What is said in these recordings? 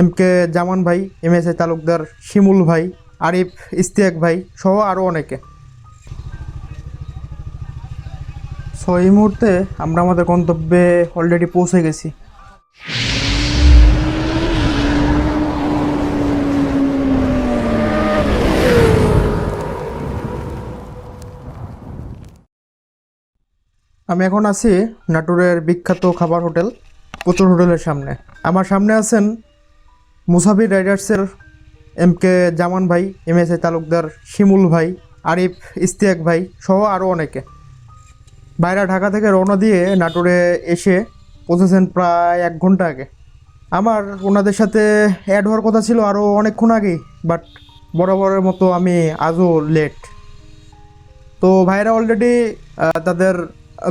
M K Zaman ভাই M S A Talukdar Shimul ভাই, আরিফ ইস্তিয়াক ভাই সহ আরও অনেকে। সো এই মুহূর্তে আমরা আমাদের গন্তব্যে অলরেডি পৌঁছে গেছি। আমি এখন আছি নাটোরের বিখ্যাত খাবার হোটেল। প্রচুর হোটেলের সামনে। আমার সামনে আছেন মুসাফির রাইডার্সের এম কে জামান ভাই, এম এস তালুকদার শিমুল ভাই, আরিফ ইস্তিয়াক ভাই সহ আরও অনেকে। বাইরা ঢাকা থেকে রওনা দিয়ে নাটোরে এসে পৌঁছেছেন প্রায় এক ঘণ্টা আগে। আমার ওনাদের সাথে অ্যাড হওয়ার কথা ছিল আরও অনেকক্ষণ আগেই বাট বরাবরের মতো আমি আজও লেট তো ভাইরা অলরেডি তাদের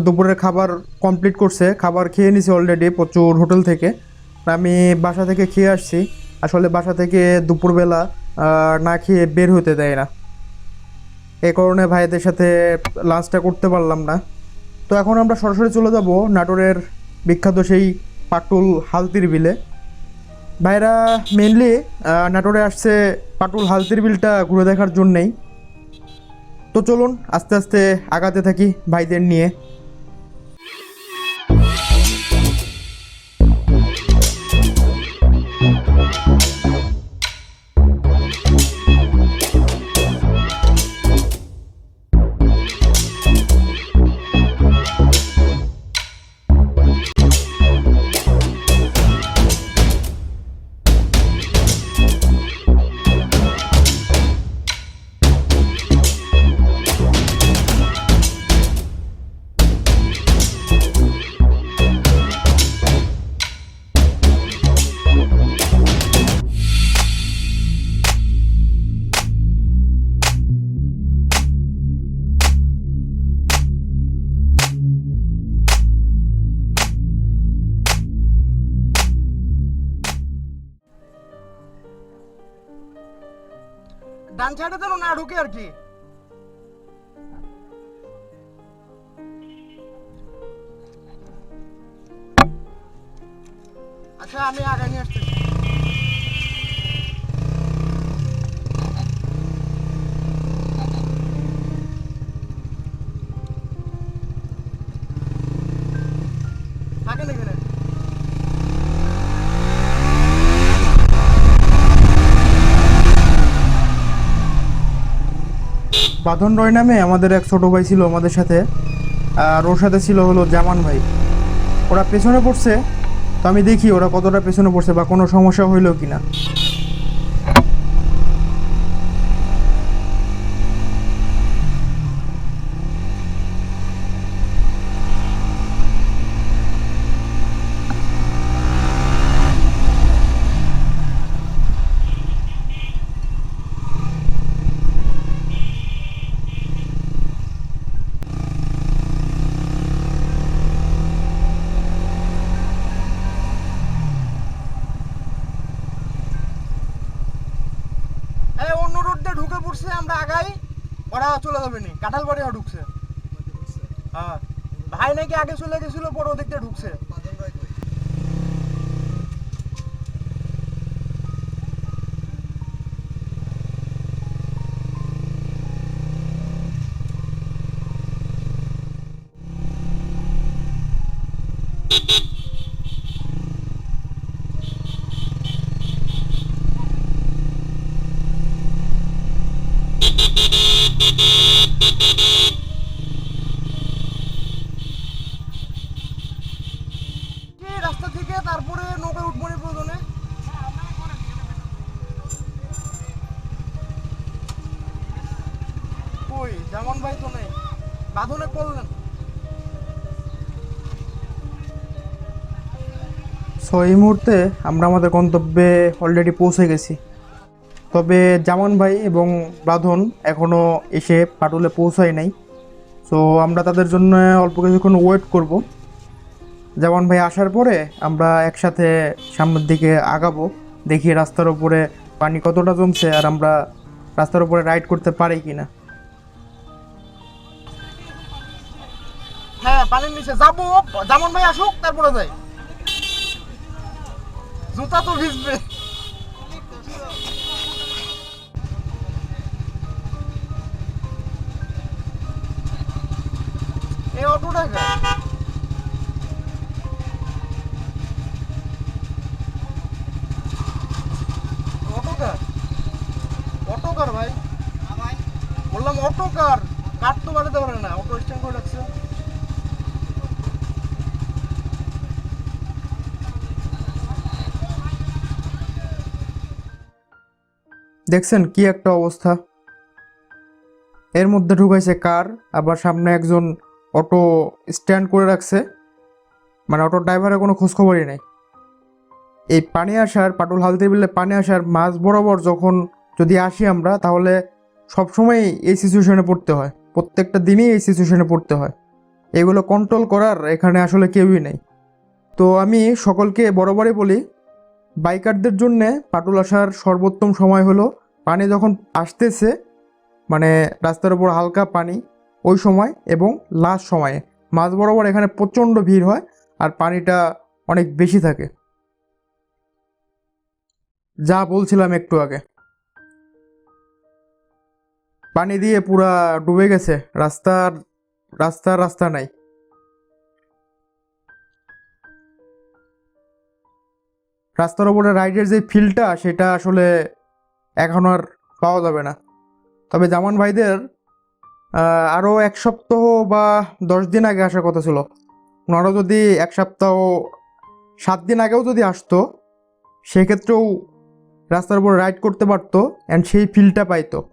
দুপুরের খাবার কমপ্লিট করছে, খাবার খেয়ে নিছে অলরেডি প্রচুর হোটেল থেকে। আমি বাসা থেকে খেয়ে আসছি। আসলে বাসা থেকে দুপুরবেলা না খেয়ে বের হতে দেয় না। এই কারণে ভাইদের সাথে লাঞ্চটা করতে পারলাম না। তো এখন আমরা সরাসরি চলে যাব নাটোরের বিখ্যাত সেই পাটুল হালতির বিলে। ভাইরা মেনলি নাটোরে আসছে পাটুল হালতির বিলটা ঘুরে দেখার জন্যেই। তো চলুন, আস্তে আস্তে আগাতে থাকি ভাইদের নিয়ে। ডান সাইডে যেন না ঢুকে আর কি। আচ্ছা আমি আগে নিয়ে আসছি। বাঁধন রয় নামে আমাদের এক ছোট ভাই ছিল আমাদের সাথে, আর ওর সাথে ছিল হলো জামান ভাই। ওরা পেছনে পড়ছে, তো আমি দেখি ওরা কতটা পেছনে পড়ছে বা কোনো সমস্যা হইল কি না দিয়ে আমরা আগাই, ওরা চলে যাবে নি। কাঁঠাল বাড়ি ঢুকছে। হ্যাঁ। ভাই নাকি আগে চলে গেছিল পরে ওদিক দিয়ে ঢুকছে কি রাস্তা থেকে তারপরে নৌকায় উঠবো প্রয়োজনে। কই যেমন ভাই তো নেই। বাঁধনে করলেন সো এই মুহূর্তে আমরা আমাদের গন্তব্যে অলরেডি পৌঁছে গেছি। তবে জামান ভাই এবং বাঁধন এখনও এসে পাটুলে পৌঁছায় নাই। সো আমরা তাদের জন্য অল্প কিছুক্ষণ ওয়েট করব। জামান ভাই আসার পরে আমরা একসাথে সামনের দিকে আগাবো, দেখি রাস্তার উপরে পানি কতটা জমছে আর আমরা রাস্তার উপরে রাইড করতে পারি কি না হ্যাঁ পানির নিচে ভাই আসুক জুতা তো ভিজবে। এই অটোটা কার? অটো কার? অটো কার ভাই বললাম অটো কার তো বাড়াতে পারে না অটো স্ট্যান্ড করে রাখছে। দেখছেন কি একটা অবস্থা? এর মধ্যে ঢুকাইছে কার, আবার সামনে একজন অটো স্ট্যান্ড করে রাখছে। মানে অটো ড্রাইভারের কোনো খোঁজখবরই নেই। এই পানি আসার, পাটুল হালতে বিলে পানি আসার মাঝ বরাবর যখন যদি আসি আমরা, তাহলে সবসময় এই সিচুয়েশনে পড়তে হয়। প্রত্যেকটা দিনই এই সিচুয়েশনে পড়তে হয়। এগুলো কন্ট্রোল করার এখানে আসলে কেউই নেই। তো আমি সকলকে বরাবরই বলি বাইকারদের জন্যে পাটুল আসার সর্বোত্তম সময় হলো, পানি যখন আসতেছে মানে রাস্তার উপর হালকা পানি, ওই সময় এবং লাস্ট সময়ে। মাঝ বরাবর এখানে প্রচণ্ড ভিড় হয় আর পানিটা অনেক বেশি থাকে। যা বলছিলাম একটু আগে। পানি দিয়ে পুরা ডুবে গেছে। রাস্তার রাস্তা রাস্তা নাই। রাস্তার উপরে রাইডের যে ফিলটা, সেটা আসলে এখন আর পাওয়া যাবে না। তবে জামান ভাইদের আরও এক সপ্তাহ বা দশ দিন আগে আসার কথা ছিল। ওনারা যদি এক সপ্তাহ, সাত দিন আগেও যদি আসতো, সেক্ষেত্রেও রাস্তার উপর রাইড করতে পারতো অ্যান্ড সেই ফিলটা পাইতো।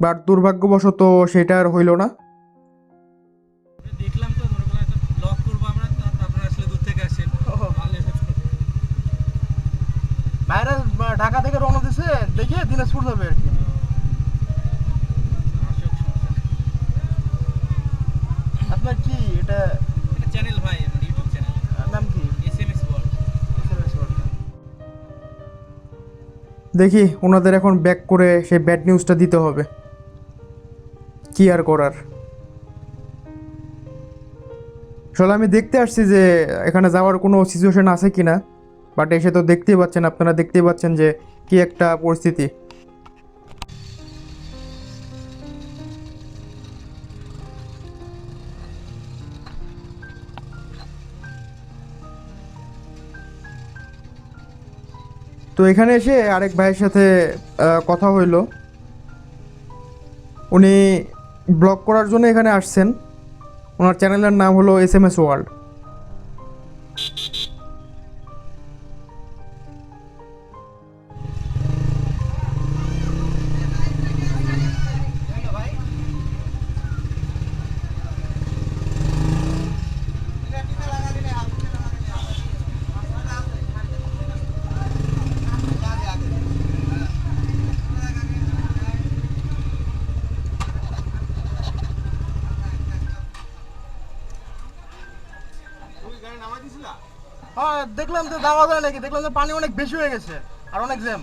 বাট দুর্ভাগ্যবশত সেটা আর হইল না। দেখলাম তো করলাম একটা ব্লগ করব আমরা তারপর আপনারা আসলে দূর থেকে আসেন ভালো বাইরে ঢাকা থেকে রওনা দিছে দেখে দিনাজপুর যাবে আর কি। আপনার কি এটা? চ্যানেল ভাই ইউটিউব চ্যানেল নাম কি? এস এম এস ওয়ার্ল্ড দেখি ওনাদের এখন ব্যাক করে সেই ব্যাড নিউজটা দিতে হবে। কি আর করার? আসলে আমি দেখতে আসছি যে এখানে যাওয়ার কোনো সিচুয়েশন আছে কি না বাট এসে তো দেখতেই পাচ্ছেন, আপনারা দেখতেই পাচ্ছেন যে কি একটা পরিস্থিতি। তো এখানে এসে আরেক ভাইয়ের সাথে কথা হইল। উনি ব্লগ করার জন্য এখানে আসছেন। ওনার চ্যানেলের নাম হলো এস এম এস ওয়ার্ল্ড। দেখলাম যে যাওয়া যায় নাকি? দেখলাম যে পানি অনেক বেশি হয়ে গেছে। আর অনেক জ্যাম।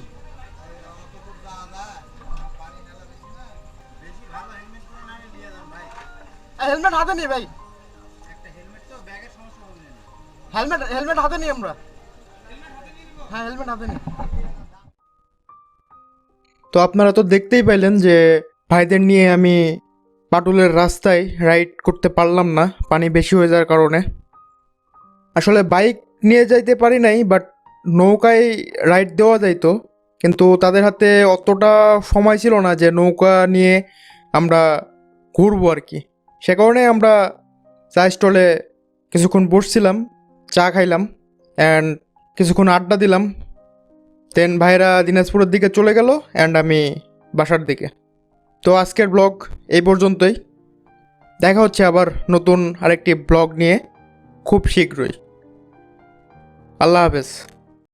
হেলমেট হাতে নি ভাই। হেলমেট হেলমেট হাতে নি আমরা। হ্যাঁ হেলমেট হাতে নি তো আপনারা তো দেখতেই পাইলেন যে ভাইদের নিয়ে আমি পাটুলের রাস্তায় রাইড করতে পারলাম না, পানি বেশি হয়ে যাওয়ার কারণে। আসলে বাইক নিয়ে যাইতে পারি নাই বাট নৌকায় রাইড দেওয়া যাইতো। কিন্তু তাদের হাতে অতটা সময় ছিল না যে নৌকা নিয়ে আমরা ঘুরবো আর কি। সে কারণে আমরা চা স্টলে কিছুক্ষণ বসছিলাম, চা খাইলাম অ্যান্ড কিছুক্ষণ আড্ডা দিলাম। দেন ভাইরা দিনাজপুরের দিকে চলে গেল অ্যান্ড আমি বাসার দিকে। তো আজকের ব্লগ এই পর্যন্তই। দেখা হচ্ছে আবার নতুন আরেকটি ব্লগ নিয়ে খুব শীঘ্রই। আল্লাহ হাফেজ।